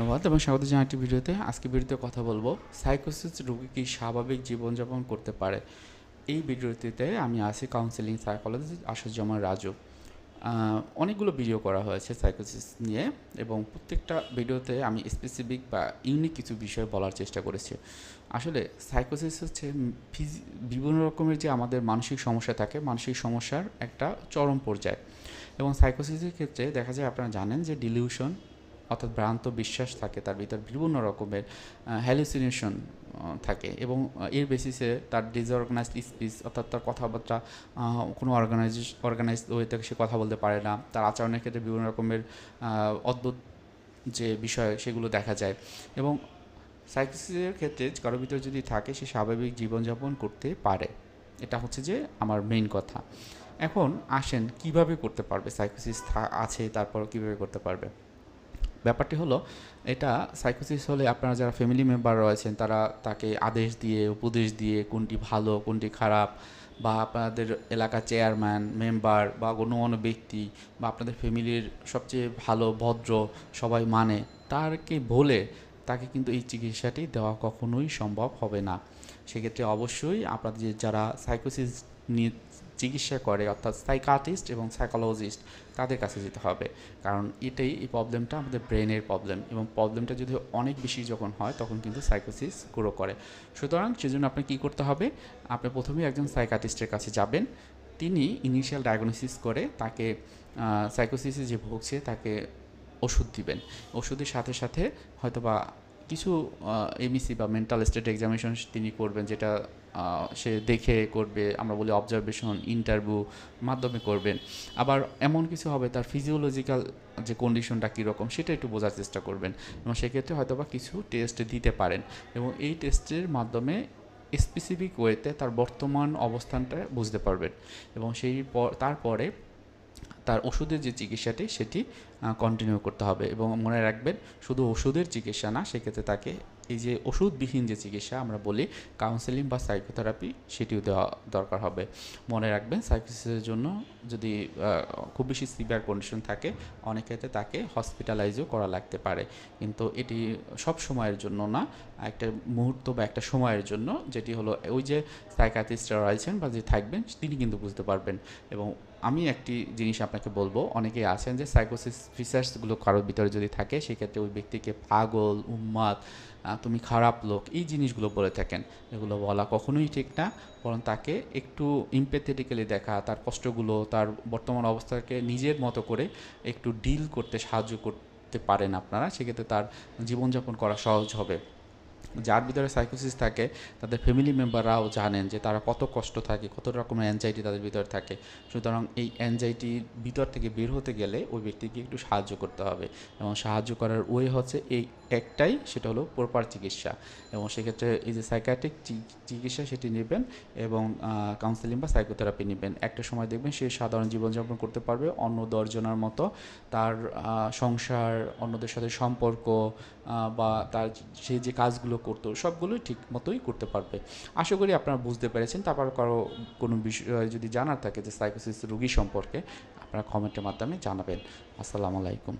ধন্যবাদ এবং স্বাগত জানাই একটি ভিডিওতে। আজকে ভিডিওতে কথা বলব সাইকোসিস রোগী কি স্বাভাবিক জীবনযাপন করতে পারে? এই ভিডিওটিতে আমি আছি কাউন্সিলিং সাইকোলজিস্ট আশুজ্জামান রাজু। অনেকগুলো ভিডিও করা হয়েছে সাইকোসিস নিয়ে এবং প্রত্যেকটা ভিডিওতে আমি স্পেসিফিক বা ইউনিক কিছু বিষয় বলার চেষ্টা করেছি। আসলে সাইকোসিস হচ্ছে বিভিন্ন রকমের যে আমাদের মানসিক সমস্যা থাকে, মানসিক সমস্যার একটা চরম পর্যায়। এবং সাইকোসিসের ক্ষেত্রে দেখা যায় আপনারা জানেন যে ডিলিউশন অর্থাৎ ভ্রান্ত বিশ্বাস থাকে, তার ভিতর বিভিন্ন রকমের হ্যালুসিনেশন থাকে এবং এর বেসিসে তার ডিসঅর্গানাইজড স্পিচ অর্থাৎ তার কথাবার্তা কোনো অর্গানাইজ অর্গানাইজ ওয়েতে সে কথা বলতে পারে না। তার আচরণের ক্ষেত্রে বিভিন্ন রকমের অদ্ভুত যে বিষয় সেগুলো দেখা যায় এবং সাইকোসিসের ক্ষেত্রে কারোর ভিতরে যদি থাকে সে স্বাভাবিক জীবনযাপন করতে পারে। এটা হচ্ছে যে আমার মেইন কথা। এখন আসেন কীভাবে করতে পারবে? সাইকোসিস আছে, তারপর কীভাবে করতে পারবে? ব্যাপারটি হলো, এটা সাইকোসিস হলে আপনারা যারা ফ্যামিলি মেম্বার রয়েছেন, তারা তাকে আদেশ দিয়ে, উপদেশ দিয়ে কোনটি ভালো, কোনটি খারাপ বা আপনাদের এলাকার চেয়ারম্যান মেম্বার বা অন্য ব্যক্তি বা আপনাদের ফ্যামিলির সবচেয়ে ভালো, ভদ্র সবাই মানে তারকে বলে তাকে কিন্তু এই চিকিৎসাটি দেওয়া কখনোই সম্ভব হবে না। সেক্ষেত্রে অবশ্যই আপনাদের যারা সাইকোসিস নিয়ে চিকিৎসা করে, অর্থাৎ সাইকাটিস্ট এবং সাইকোলজিস্ট তাদের কাছে যেতে হবে। কারণ এটাই এই প্রবলেমটা আমাদের ব্রেনের প্রবলেম এবং প্রবলেমটা যদি অনেক বেশি যখন হয়, তখন কিন্তু সাইকোসিস গ্রো করে। সুতরাং সেজন্য আপনি কী করতে হবে? আপনি প্রথমেই একজন সাইকাটিস্টের কাছে যাবেন। তিনি ইনিশিয়াল ডায়াগনোসিস করে তাকে সাইকোসিসে যে ভুগছে তাকে ওষুধ দিবেন। ওষুধের সাথে সাথে হয়তোবা কিছু এমইসি বা মেন্টাল স্টেট এক্সামিনেশন তিনি করবেন যেটা সে দেখে করবে, আমরা বলি অবজারভেশন ইন্টারভিউ মাধ্যমে করবেন। আবার এমন কিছু হবে তার ফিজিওলজিক্যাল যে কন্ডিশনটা কীরকম সেটা একটু বোঝার চেষ্টা করবেন। এবং সেক্ষেত্রে হয়তোবা কিছু টেস্ট দিতে পারেন। এবং এই টেস্টের মাধ্যমে স্পেসিফিক ওয়েতে তার বর্তমান অবস্থানটা বুঝতে পারবেন। এবং সেই তারপরে তার ওষুধের যে চিকিৎসাটি, সেটি কন্টিনিউ করতে হবে এবং মনে রাখবেন শুধু ওষুধের চিকিৎসা না, সেক্ষেত্রে তাকে এই যে ওষুধবিহীন যে চিকিৎসা আমরা বলি কাউন্সেলিং বা সাইকোথেরাপি সেটিও দেওয়া দরকার হবে। মনে রাখবেন সাইকোসিসের জন্য যদি খুব বেশি সিভিয়ার কন্ডিশন থাকে, অনেক ক্ষেত্রে তাকে হসপিটালাইজও করা লাগতে পারে। কিন্তু এটি সব সময়ের জন্য না, একটা মুহূর্ত বা একটা সময়ের জন্য, যেটি হলো ওই যে সাইকাটিস্টরা রয়েছেন বা যে থাকবেন, তিনি কিন্তু বুঝতে পারবেন। এবং আমি একটি জিনিস আপনাকে বলব, অনেকেই আছেন যে সাইকোসিস ফিচার্সগুলো কারোর ভিতরে যদি থাকে, সেক্ষেত্রে ওই ব্যক্তিকে পাগল, উম্মাদ তুমি খারাপ লোক, এই জিনিসগুলো বলে থাকেন। এগুলো বলা কখনোই ঠিক না, বরং তাকে একটু ইম্পেথেটিক্যালি দেখা, তার কষ্টগুলো, তার বর্তমান অবস্থাকে নিজের মতো করে একটু ডিল করতে সাহায্য করতে পারেন আপনারা, সেক্ষেত্রে তার জীবনযাপন করা সহজ হবে। যার ভিতরে সাইকোসিস থাকে, তাদের ফ্যামিলি মেম্বাররাও জানেন যে তারা কত কষ্ট থাকে, কত রকমের অ্যাংজাইটি তাদের ভিতরে থাকে। সুতরাং এই অ্যাংজাইটির ভিতর থেকে বের হতে গেলে ওই ব্যক্তিকে একটু সাহায্য করতে হবে এবং সাহায্য করার ওয়ে হচ্ছে এই একটাই, সেটা হলো প্রপার চিকিৎসা। এবং সেক্ষেত্রে এই যে সাইকাটিক চিকিৎসা সেটি নেবেন এবং কাউন্সেলিং বা সাইকোথেরাপি নেবেন। একটা সময় দেখবেন সে সাধারণ জীবনযাপন করতে পারবে অন্য দশজনের মতো। তার সংসার, অন্যদের সাথে সম্পর্ক বা তার সে যে কাজগুলো করতো, সবগুলোই ঠিক মতোই করতে পারবে। আশা করি আপনারা বুঝতে পেরেছেন। তারপর কারও কোনো বিষয় যদি জানার থাকে যে সাইকোসিস রোগী সম্পর্কে, আপনারা কমেন্টের মাধ্যমে জানাবেন। আসসালামু আলাইকুম।